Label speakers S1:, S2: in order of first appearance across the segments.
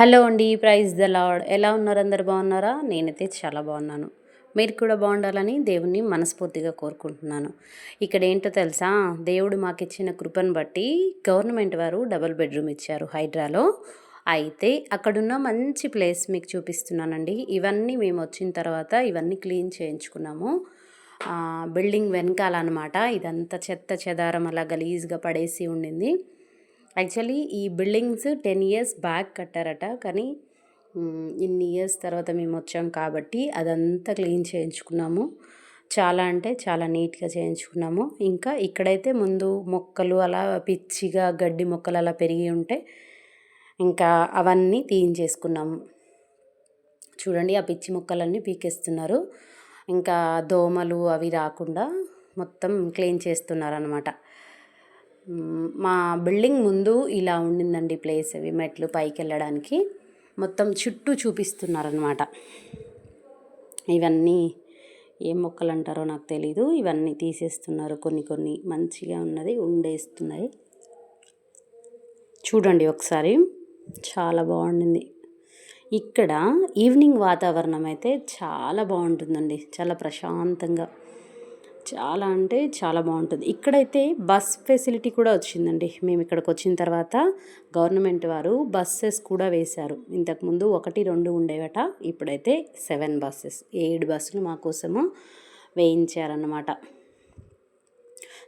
S1: Hello అండి praise the lord ఎలా ఉన్నారు అందరు? బాగున్నారా? నేనైతే చాలా బాగున్నాను. మీరు కూడా బాగుండాలని దేవుణ్ణి మనస్ఫూర్తిగా కోరుకుంటున్నాను. ఇక్కడ ఏంటో తెలుసా? దేవుడు మాకు ఇచ్చిన కృపను బట్టి గవర్నమెంట్ వారు డబుల్ బెడ్రూమ్ ఇచ్చారు హైడ్రాలో. అయితే అక్కడున్న మంచి ప్లేస్ మీకు చూపిస్తున్నానండి. ఇవన్నీ మేము వచ్చిన తర్వాత ఇవన్నీ క్లీన్ చేయించుకున్నాము. బిల్డింగ్ వెనకాల అనమాట ఇదంతా చెత్త చెదారం అలా గలీజ్గా పడేసి ఉండింది. యాక్చువల్లీ ఈ బిల్డింగ్స్ టెన్ ఇయర్స్ బ్యాక్ కట్టారట కానీ ఇన్ని ఇయర్స్ తర్వాత మేము వచ్చాం కాబట్టి అదంతా క్లీన్ చేయించుకున్నాము. చాలా అంటే చాలా నీట్గా చేయించుకున్నాము. ఇంకా ఇక్కడైతే ముందు మొక్కలు అలా పిచ్చిగా గడ్డి మొక్కలు అలా పెరిగి ఉంటే ఇంకా అవన్నీ తీయించేసుకున్నాము. చూడండి ఆ పిచ్చి మొక్కలన్నీ పీకేస్తున్నారు. ఇంకా దోమలు అవి రాకుండా మొత్తం క్లీన్ చేస్తున్నారు అనమాట మా బిల్డింగ్ ముందు ఇలా ఉండిందండి ప్లేస్ అవి మెట్లు పైకి వెళ్ళడానికి మొత్తం చుట్టూ చూపిస్తున్నారనమాట ఇవన్నీ ఏం మొక్కలు అంటారో నాకు తెలీదు. ఇవన్నీ తీసేస్తున్నారు. కొన్ని కొన్ని మంచిగా ఉన్నది ఉండేస్తున్నాయి. చూడండి ఒకసారి. చాలా బాగుండింది. ఇక్కడ ఈవినింగ్ వాతావరణం అయితే చాలా బాగుంటుందండి. చాలా ప్రశాంతంగా. చాలా అంటే చాలా బాగుంటుంది. ఇక్కడైతే బస్ ఫెసిలిటీ కూడా వచ్చిందండి. మేము ఇక్కడికి వచ్చిన తర్వాత గవర్నమెంట్ వారు బస్సెస్ కూడా వేశారు. ఇంతకుముందు ఒకటి రెండు ఉండేవట. ఇప్పుడైతే సెవెన్ బస్సెస్. ఏడు బస్సులు మా కోసము వేయించారన్నమాట.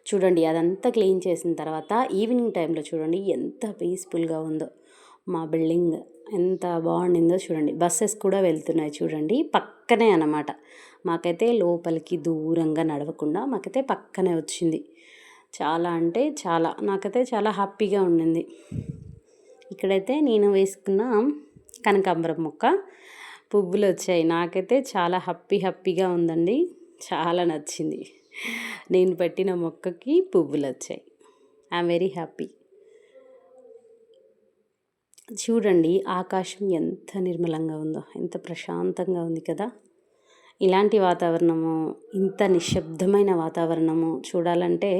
S1: చూడండి అదంతా క్లీన్ చేసిన తర్వాత ఈవినింగ్ టైంలో చూడండి ఎంత పీస్ఫుల్గా ఉందో. మా బిల్డింగ్ ఎంత బాగుండిందో చూడండి. బస్సెస్ కూడా వెళ్తున్నాయి చూడండి. పక్కనే అన్నమాట. మాకైతే లోపలికి దూరంగా నడవకుండా మాకైతే పక్కనే వచ్చింది. చాలా అంటే చాలా నాకైతే చాలా హ్యాపీగా ఉండింది. ఇక్కడైతే నేను వేసుకున్న కనకాంబరం మొక్క పువ్వులు వచ్చాయి. నాకైతే చాలా హ్యాపీ హ్యాపీగా ఉందండి. చాలా నచ్చింది. నేను పెట్టిన మొక్కకి పువ్వులు వచ్చాయి. I'm very happy. చూడండి ఆకాశం ఎంత నిర్మలంగా ఉందో ఎంత ప్రశాంతంగా ఉంది కదా. ఇలాంటి వాతావరణము ఇంత నిశ్శబ్దమైన వాతావరణము చూడాలంటే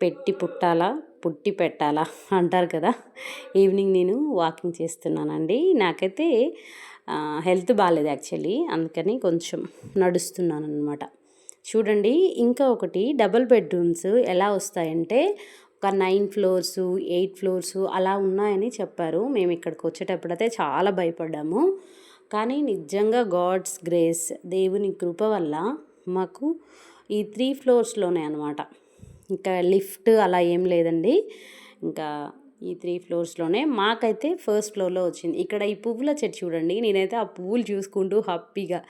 S1: పెట్టి పుట్టాలా పుట్టి పెట్టాలా అంటారు కదా. ఈవినింగ్ నేను వాకింగ్ చేస్తున్నానండి. నాకైతే హెల్త్ బాగాలేదు యాక్చువల్లీ. అందుకని కొంచెం నడుస్తున్నాను అనమాట చూడండి ఇంకా ఒకటి డబుల్ బెడ్రూమ్స్ ఎలా వస్తాయంటే ఒక నైన్ ఫ్లోర్స్ ఎయిట్ ఫ్లోర్స్ అలా ఉన్నాయని చెప్పారు. మేము ఇక్కడికి వచ్చేటప్పుడైతే చాలా భయపడ్డాము. కానీ నిజంగా గాడ్స్ గ్రేస్ దేవుని కృప వల్ల మాకు ఈ త్రీ ఫ్లోర్స్లోనే అనమాట ఇంకా లిఫ్ట్ అలా ఏం లేదండి. ఇంకా ఈ త్రీ ఫ్లోర్స్లోనే మాకైతే ఫస్ట్ ఫ్లోర్లో వచ్చింది. ఇక్కడ ఈ పువ్వుల చెట్టు చూడండి. నేనైతే ఆ పువ్వులు చూసుకుంటూ హ్యాపీగా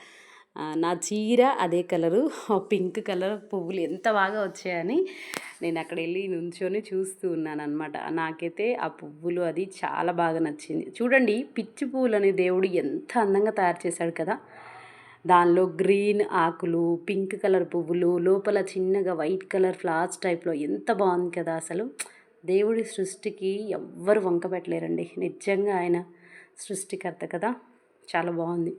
S1: నా చీర అదే కలరు ఆ పింక్ కలర్ పువ్వులు ఎంత బాగా వచ్చాయని నేను అక్కడ వెళ్ళి నుంచొని చూస్తూ ఉన్నాను అనమాట నాకైతే ఆ పువ్వులు అది చాలా బాగా నచ్చింది. చూడండి పిచ్చి పువ్వులు అనే దేవుడు ఎంత అందంగా తయారు చేశాడు కదా. దానిలో గ్రీన్ ఆకులు పింక్ కలర్ పువ్వులు లోపల చిన్నగా వైట్ కలర్ ఫ్లవర్స్ టైప్లో ఎంత బాగుంది కదా అసలు. దేవుడి సృష్టికి ఎవ్వరు వంక పెట్టలేరండి. నిజంగా ఆయన సృష్టికర్త కదా. చాలా బాగుంది.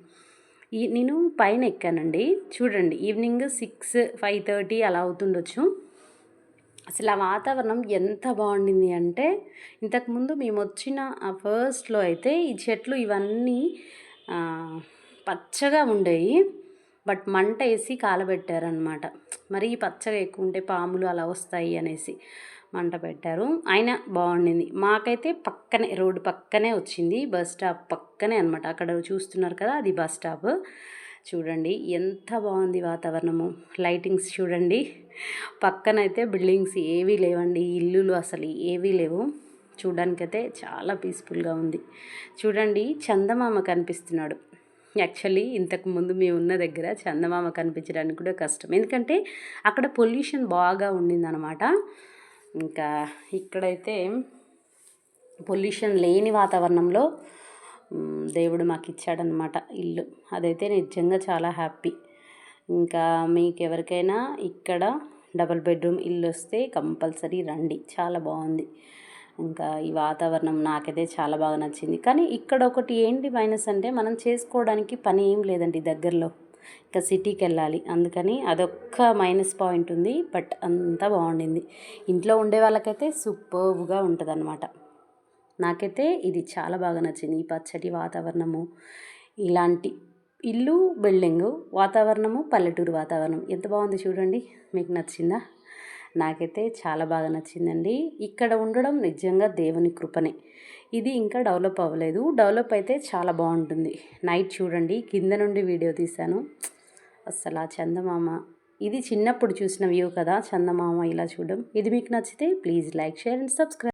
S1: ఈ నేను పైన ఎక్కానండి. చూడండి ఈవినింగ్ సిక్స్ ఫైవ్ థర్టీ అలా అవుతుండొచ్చు. అసలు ఆ వాతావరణం ఎంత బాగుండింది అంటే ఇంతకుముందు మేము వచ్చిన ఆ ఫస్ట్లో అయితే ఈ చెట్లు ఇవన్నీ పచ్చగా ఉండేవి బట్ మంట వేసి కాలబెట్టారనమాట మరి పచ్చగా ఎక్కువ ఉంటే పాములు అలా వస్తాయి అనేసి మంట పెట్టారు. అయినా బాగుండింది. మాకైతే పక్కనే రోడ్డు పక్కనే వచ్చింది. బస్ స్టాప్ పక్కనే అనమాట అక్కడ చూస్తున్నారు కదా అది బస్ స్టాప్. చూడండి ఎంత బాగుంది వాతావరణము. లైటింగ్స్ చూడండి. పక్కనైతే బిల్డింగ్స్ ఏవీ లేవండి. ఇల్లులు అసలు ఏవీ లేవు. చూడడానికైతే చాలా పీస్ఫుల్గా ఉంది. చూడండి చందమామ కనిపిస్తున్నాడు. యాక్చువల్లీ ఇంతకుముందు మేము ఉన్న దగ్గర చందమామ కనిపించడానికి కూడా కష్టం. ఎందుకంటే అక్కడ పొల్యూషన్ బాగా ఉండిందనమాట ఇంకా ఇక్కడైతే పొల్యూషన్ లేని వాతావరణంలో దేవుడు మాకు ఇచ్చాడనమాట ఇల్లు. అదైతే నిజంగా చాలా హ్యాపీ. ఇంకా మీకు ఎవరికైనా ఇక్కడ డబుల్ బెడ్రూమ్ ఇల్లు వస్తే కంపల్సరీ రండి. చాలా బాగుంది. ఇంకా ఈ వాతావరణం నాకైతే చాలా బాగా నచ్చింది. కానీ ఇక్కడ ఒకటి ఏంటి మైనస్ అంటే మనం చేసుకోవడానికి పని ఏం లేదండి దగ్గరలో. ఇంకా సిటీకి వెళ్ళాలి అందుకని అదొక్క మైనస్ పాయింట్ ఉంది. బట్ అంతా బాగుండింది. ఇంట్లో ఉండే వాళ్ళకైతే సూపర్గా ఉంటుంది అనమాట నాకైతే ఇది చాలా బాగా నచ్చింది. ఈ పచ్చటి వాతావరణము ఇలాంటి ఇల్లు బిల్డింగు వాతావరణము పల్లెటూరు వాతావరణం. ఎంత బాగుంది చూడండి. మీకు నచ్చిందా? నాకైతే చాలా బాగా నచ్చిందండి. ఇక్కడ ఉండడం నిజంగా దేవుని కృపనే. ఇది ఇంకా డెవలప్ అవ్వలేదు. డెవలప్ అయితే చాలా బాగుంటుంది. నైట్ చూడండి. కింద నుండి వీడియో తీశాను. అసలు ఆ చందమామ. ఇది చిన్నప్పుడు చూసిన వ్యూ కదా. చందమామ ఇలా చూడడం. ఇది మీకు నచ్చితే please like share and subscribe.